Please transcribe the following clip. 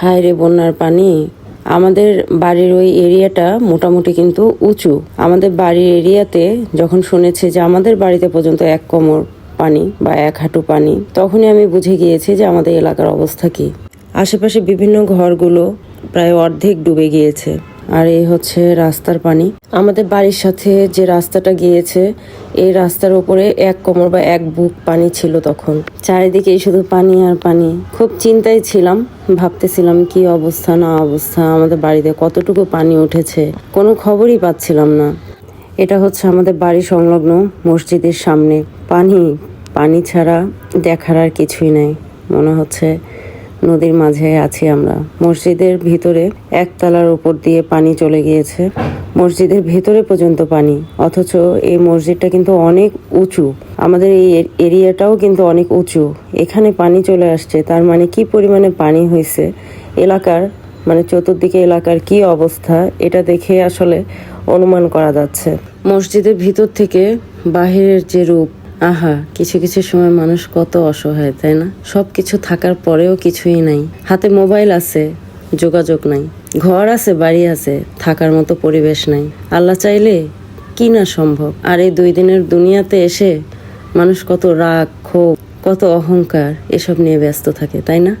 হায় রে বন্যার পানি। আমাদের বাড়ির ওই এরিয়াটা মোটামুটি কিন্তু উঁচু। আমাদের বাড়ির এরিয়াতে যখন শুনেছে যে আমাদের বাড়িতে পর্যন্ত এক কোমর পানি বা এক হাঁটু পানি, তখনই আমি বুঝে গিয়েছি যে আমাদের এলাকার অবস্থা কী। আশেপাশে বিভিন্ন ঘরগুলো প্রায় অর্ধেক ডুবে গিয়েছে। আর এই হচ্ছে রাস্তার পানি। আমাদের বাড়ির সাথে যে রাস্তাটা গিয়েছে, এই রাস্তার উপরে এক কোমর বা এক বুক পানি ছিল তখন। চারিদিকেই শুধু পানি আর পানি। খুব চিন্তায় ছিলাম, ভাবতেছিলাম কি অবস্থা, না অবস্থা, আমাদের বাড়িতে কতটুকু পানি উঠেছে, কোনো খবরই পাচ্ছিলাম না। এটা হচ্ছে আমাদের বাড়ি সংলগ্ন মসজিদের সামনে। পানি পানি ছাড়া দেখার আর কিছুই নাই। মনে হচ্ছে নদীর মাঝে আছি আমরা। মসজিদের ভিতরে একতলার উপর দিয়ে পানি চলে গিয়েছে। মসজিদের ভেতরে পর্যন্ত পানি। অথচ এই মসজিদটা কিন্তু অনেক উঁচু। আমাদের এই এরিয়াটাও কিন্তু অনেক উঁচু। এখানে পানি চলে আসছে। তার মানে কি পরিমাণে পানি হয়েছে এলাকার মানে চতুর্দিকে এলাকার কি অবস্থা? এটা দেখে আসলে অনুমান করা যাচ্ছে। মসজিদের ভিতর থেকে বাহিরের যে রূপ আহা, কিছু কিছু সময় মানুষ কত অসহায়, তাই না? সব কিছু থাকার পরেও কিছুই নাই। হাতে মোবাইল আছে, যোগাযোগ নাই। ঘর আছে, বাড়ি আছে, থাকার মতো পরিবেশ নাই। আল্লাহ চাইলে কি না সম্ভব? আর এই দুই দিনের দুনিয়াতে এসে মানুষ কত রাগ, ক্ষোভ, কত অহংকার, এসব নিয়ে ব্যস্ত থাকে, তাই না?